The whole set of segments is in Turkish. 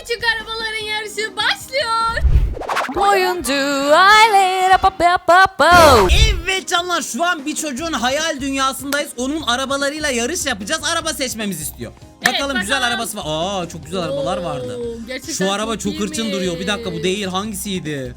Küçük arabaların yarışı başlıyor. Oyuncu aile. Evet canlar şu an bir çocuğun hayal dünyasındayız. Onun arabalarıyla yarış yapacağız. Araba seçmemiz istiyor. Evet, Bakalım güzel bakalım. arabası var. Aa çok güzel arabalar Oo, vardı. gerçekten Şu araba çok iyiymiş. hırçın duruyor. Bir dakika bu değil. Hangisiydi?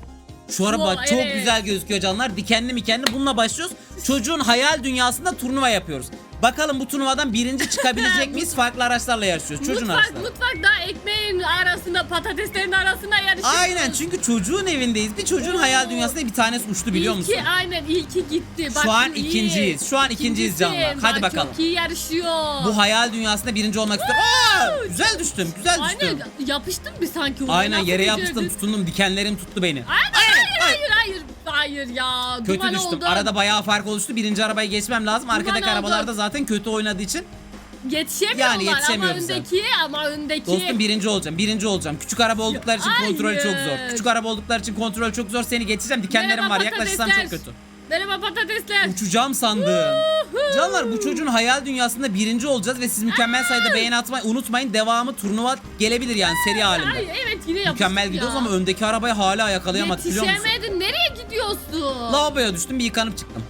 Şu araba Bu, çok evet. güzel gözüküyor canlar. Dikenli mikenli. Bununla başlıyoruz. Çocuğun hayal dünyasında turnuva yapıyoruz. Bakalım bu turnuvadan birinci çıkabilecek miyiz? Farklı araçlarla yarışıyoruz. Çocuğun Mutfak, araçları. mutfakta ekmeğin arasında patateslerin arasında yarışıyoruz. Aynen çünkü çocuğun evindeyiz. Bir çocuğun Oo. hayal dünyasında bir tanesi uçtu biliyor musun? İlki aynen ilki gitti. Bak, Şu an iyi. ikinciyiz. Şu an ikinciyiz canlar. Hadi Bak, bakalım. Çok iyi yarışıyor. Bu hayal dünyasında birinci olmak istiyorum. Aa, güzel düştüm, güzel düştüm. Aynen yapıştın bir sanki. Aynen Nasıl yere becerdin? yapıştım, tutundum, dikenlerim tuttu beni. Aynen, hayır ya. Kötü Duman düştüm. oldun. Arada bayağı fark oluştu. Birinci arabayı geçmem lazım. Arkadaki oldun. arabalar da zaten kötü oynadığı için. Yetişemiyorlar Yani ama öndeki ama öndeki. Dostum birinci olacağım, birinci olacağım. Küçük araba oldukları için Hayır. kontrol çok zor. Küçük araba oldukları için kontrol çok zor. Seni geçeceğim. Dikenlerim Merhaba var. Yaklaşırsam çok kötü. Merhaba patatesler. Uçacağım sandım. Canlar bu çocuğun hayal dünyasında birinci olacağız ve siz mükemmel sayıda beğeni atmayı unutmayın. Devamı turnuva gelebilir yani seri halinde. Ay, evet yine yapıştık Mükemmel ya. gidiyoruz ama öndeki arabayı hala yakalayamadık biliyor musun? Yetişemedin. Gidiyorsun? Lavaboya düştüm bir yıkanıp çıktım.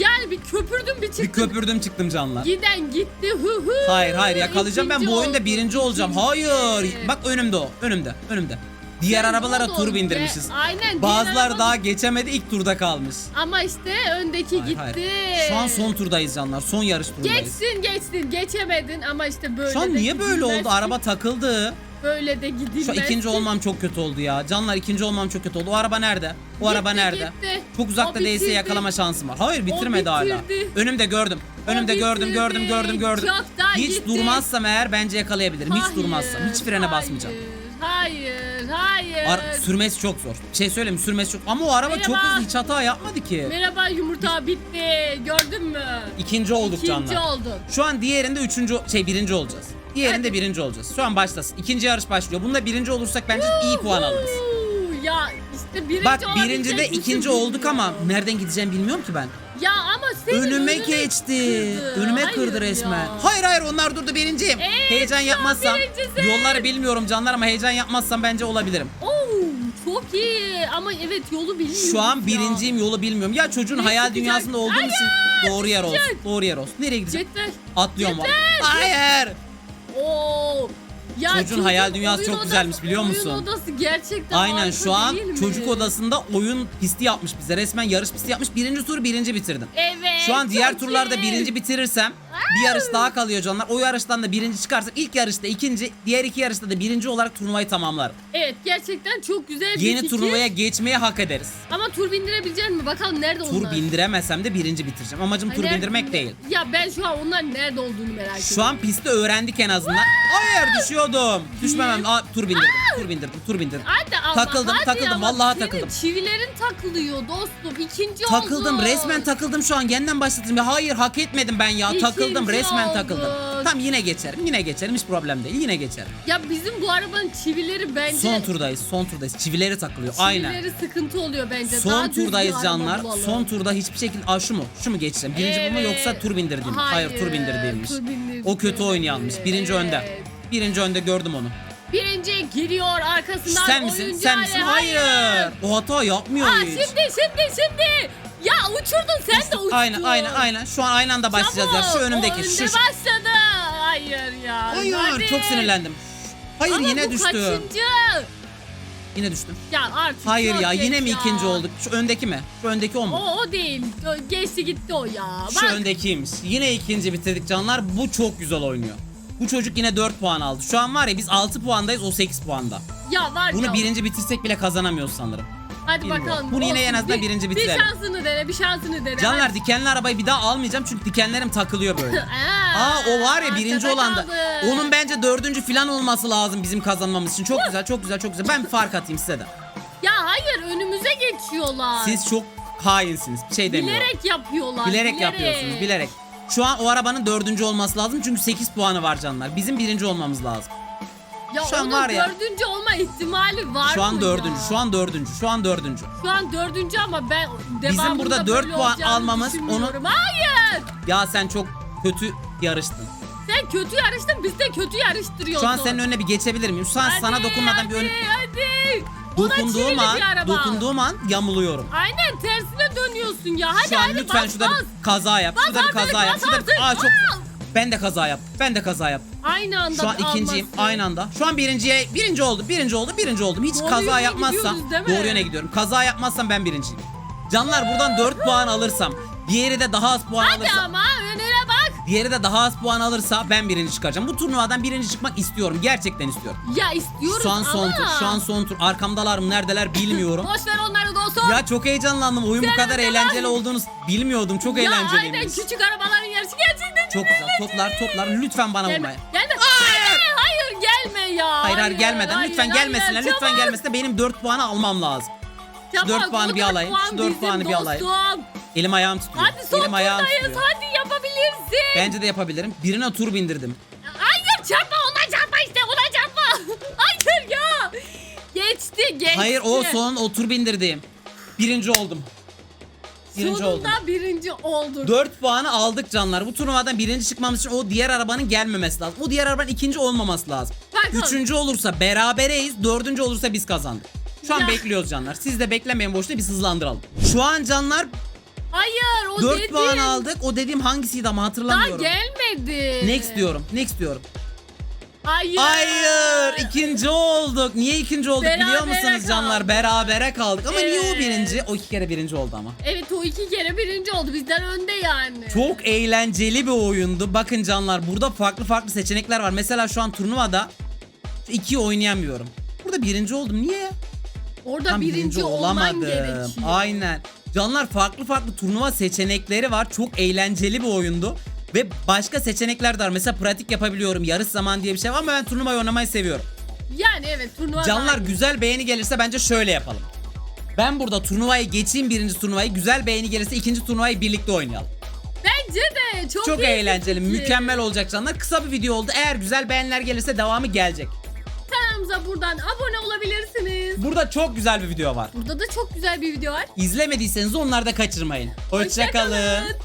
Yani bir köpürdün bir çıktın. Bir köpürdüm çıktım canlar. Giden gitti hı hı. Hayır hayır yakalayacağım ben bu oyunda birinci olacağım. Hayır. Bak önümde o. Önümde. Önümde. Diğer Sen arabalara oldun tur ve- bindirmişiz. Aynen. diğer Bazıları araba- daha geçemedi ilk turda kalmış. Ama işte öndeki Hayır, gitti. hayır. Şu an son turdayız canlar. Son yarış turundayız. Geçsin geçsin geçemedin ama işte böyle Şu an niye böyle oldu? Araba takıldı. Böyle de gidilmez. Şu ikinci ki. olmam çok kötü oldu ya. Canlar ikinci olmam çok kötü oldu. O araba nerede? O Gitti, araba nerede? gitti. Çok uzakta değilse bitirdi. yakalama şansım var. Hayır bitirmedi hala. bitirdi. Önümde gördüm. Önümde gördüm, gördüm, gördüm, gördüm. Çok daha Hiç gitti. durmazsam eğer bence yakalayabilirim. Hiç Hayır, durmazsam. Hiç frene basmayacağım. Hayır, hayır. Ara- sürmesi çok zor. Şey söyleyeyim sürmesi çok. Ama o araba çok Merhaba. hızlı hiç hata yapmadı ki. Merhaba yumurta bitti. Gördün mü? İkinci olduk İkinci canlar. oldun. Şu an diğerinde üçüncü şey birinci olacağız. Diğerinde birinci olacağız. Şu an başlasın. İkinci yarış başlıyor. Bunda birinci olursak bence iyi puan alırız. Ya işte birinci Bak olabilecek birincide misin ikinci olduk ama bilmiyorum. nereden gideceğimi bilmiyorum ki ben. Ya ama senin Önüme geçti. kırdı. Önüme Hayır kırdı resmen. ya. Hayır hayır onlar durdu birinciyim. Evet, heyecan şu an yapmazsam birincisin. yolları bilmiyorum canlar ama heyecan yapmazsam bence olabilirim. Oo, çok iyi ama evet yolu biliyoruz Şu an birinciyim yolu bilmiyorum. Ya çocuğun Ne hayal çıkacak? dünyasında olduğum için doğru yer olsun. Doğru yer olsun. Nereye gideceğim? Yeter. Atlıyorum. Yeter. Hayır. Oo. Ya Çocuğun çocuk hayal dünyası oyun çok güzelmiş, biliyor musun? Oyun odası gerçekten Aynen harika şu an değil mi? çocuk odasında oyun pisti yapmış bize. Resmen yarış pisti yapmış. Birinci tur birinci bitirdim. Evet. Şu an diğer çok turlarda iyi. birinci bitirirsem bir yarış daha kalıyor canlar. O yarıştan da birinci çıkarsam ilk yarışta ikinci, diğer iki yarışta da birinci olarak turnuvayı tamamlarım. Evet gerçekten çok güzel bir Yeni fikir. turnuvaya geçmeyi hak ederiz. Ama tur bindirebilecek mi? Bakalım nerede Tur onlar? bindiremezsem de birinci bitireceğim. Amacım Ay, tur nerede- bindirmek değil. Ya ben şu an onların nerede olduğunu merak ediyorum. Şu an pisti öğrendik en azından. Hayır düşüyordum. Düşmemem. Aa, tur bindirdim. Tur bindirdim. Tur bindirdim. Hadi ama Takıldım, hadi takıldım, ama vallahi senin takıldım. çivilerin takılıyor dostum. İkinci Takıldım oldun. resmen takıldım şu an yeniden başladım ya hayır hak etmedim ben ya İkinci takıldım resmen oldun. takıldım. Tamam yine geçerim yine geçerim hiç problem değil yine geçerim. Ya bizim bu arabanın çivileri bence... Son turdayız son turdayız. Çivileri takılıyor aynen. Çivileri sıkıntı oluyor bence. Daha Son bir turdayız canlar. son turda hiçbir şekilde Aa şu mu? Şu mu geçeceğim? Birinci bu mu Evet. yoksa tur bindirdiğim mi? hayır, tur bindirdiğimmiş. tur bindirdiğim. o kötü oynayanmış. Birinci Evet. önde birinci önde gördüm onu. Birinci giriyor arkasından sen misin? Oyuncu sen misin hayır. O hata yapmıyor Aa, hiç. şimdi şimdi şimdi. Ya uçurdun sen de uçtun. aynen aynen aynen şu an aynı anda başlayacağız ya şu Çabuk, önümdeki önde şu- başladı. Hayır ya. hayır hadi. çok sinirlendim hayır Ama yine bu düştüm kaçıncı? yine düştüm Ya artık Hayır ya yine mi ikinci olduk? Şu öndeki mi? Şu öndeki o mu? O, o değil. O Geçti gitti o ya. Şu Bak öndekiymiş. Yine ikinci bitirdik canlar. Bu çok güzel oynuyor. Bu çocuk yine 4 puan aldı. Şu an var ya biz 6 puandayız o 8 puanda. ya var Bunu ya. birinci bitirsek bile kazanamıyoruz sanırım. Hadi bilmiyorum. bakalım. Bunu yine en azından Bir- birinci Bir bitirelim. şansını dene bir şansını dene. Canlar Hadi. dikenli arabayı bir daha almayacağım çünkü dikenlerim takılıyor böyle. Aa, o var ya birinci olan da. Onun bence dördüncü falan olması lazım bizim kazanmamız için. Çok güzel çok güzel çok güzel. Ben bir fark atayım size de. Ya hayır önümüze geçiyorlar. Siz çok hainsiniz. Bir şey demiyorum. bilerek yapıyorlar. Bilerek yapıyorsunuz bilerek. Şu an o arabanın dördüncü olması lazım çünkü 8 puanı var canlar. Bizim birinci olmamız lazım. Ya Şu an onun var ya. dördüncü olma ihtimali var Şu an mı dördüncü, ya? şu an dördüncü, şu an dördüncü. Şu an dördüncü ama ben devamında burada dört böyle puan olacağını almamız, düşünmüyorum. Hayır. Ya sen çok kötü yarıştın. Sen kötü yarıştın biz de kötü yarıştırıyorsun. Şu an senin önüne bir geçebilir miyim? Şu an Hadi, sana dokunmadan bir hadi, ön... Hadi. Dokunduğum bir an, araba. dokunduğum an yamuluyorum. Aynen tersine dönüyorsun ya. Hadi Şu an hadi lütfen bas, şurada bas. bir kaza yap. Bas Şurada bir artık, kaza yap. bas Şurada bir... artık, Aa çok... bas. Ben de kaza yap. Ben de kaza yap. Aynı anda Şu an ikinciyim. alması. Aynı anda. Şu an birinciye birinci oldu. Birinci oldu. Birinci oldum. Hiç Doğru kaza yöne yapmazsam gidiyoruz, değil mi? doğru yöne gidiyorum. Kaza yapmazsam ben birinciyim. Canlar buradan 4 puan alırsam, diğeri de daha az puan Hadi alırsa, ama önüne bak. diğeri de daha az puan alırsa ben birinci çıkacağım. Bu turnuvadan birinci çıkmak istiyorum. Gerçekten istiyorum. Ya istiyoruz Şu an son ama. tur. Şu an son tur. Arkamdalar mı? Neredeler bilmiyorum. Boş ver onları dostum. ya çok heyecanlandım. Oyun bu kadar eğlenceli olduğunu bilmiyordum. Çok ya aynen küçük arabaların yarışı gerçekten Çok güzel. Toplar toplar. Lütfen bana Gelme. vurmayın. Gelme. Hayır. Hayır gelme ya. Hayır hayır gelmeden. hayır, lütfen hayır, gelmesinler. çabuk, Lütfen gelmesinler. Benim 4 puanı almam lazım. çabuk. dört puanı O bir dört alayım. puan Şu dört bizim puanı bir alayım. dostum. Elim ayağım titriyor. Hadi son Elim ayağım turdayız. titriyor. Hadi yapabilirsin. Bence de yapabilirim. Birine tur bindirdim. Hayır çarpma ona çarpma işte ona çarpma. Hayır ya. Geçti geçti. Hayır o son o tur bindirdim. Birinci oldum. Birinci Sonunda oldum. birinci oldun. 4 puanı aldık canlar. Bu turnuvadan birinci çıkmamız için o diğer arabanın gelmemesi lazım. O diğer arabanın ikinci olmaması lazım. Bakalım. Üçüncü olursa berabereyiz. Dördüncü olursa biz kazandık. Şu an Ya. bekliyoruz canlar. Siz de beklemeyin boşuna biz hızlandıralım. Şu an canlar Hayır o 4 dedin. puan aldık. O dediğim hangisiydi ama Daha hatırlamıyorum. gelmedi. Next diyorum. Next diyorum. Hayır. Hayır ikinci olduk. Niye ikinci olduk biliyor Berabere musunuz canlar? kaldık. Berabere kaldık. Ama niye o Evet. birinci? O iki kere birinci oldu ama. Evet o iki kere birinci oldu. Bizden önde yani. Çok eğlenceli bir oyundu. Bakın canlar burada farklı farklı seçenekler var. Mesela şu an turnuvada şu ikiyi oynayamıyorum. Burada birinci oldum. Niye? Orada Tam birinci, olman gerekiyor. Aynen. Canlar farklı farklı turnuva seçenekleri var. Çok eğlenceli bir oyundu. Ve başka seçenekler de var. Mesela pratik yapabiliyorum. Yarış zaman diye bir şey var ama ben turnuvayı oynamayı seviyorum. Yani evet turnuva Canlar daha- güzel beğeni gelirse bence şöyle yapalım. Ben burada turnuvayı geçeyim birinci turnuvayı. Güzel beğeni gelirse ikinci turnuvayı birlikte oynayalım. Bence de çok, Çok eğlenceli, fikir. mükemmel olacak canlar. Kısa bir video oldu. Eğer güzel beğeniler gelirse devamı gelecek. Kanalımıza buradan abone olabilirsiniz. Burada çok güzel bir video var. Burada da çok güzel bir video var. İzlemediyseniz onları da kaçırmayın. Hoşçakalın. Hoşça kalın.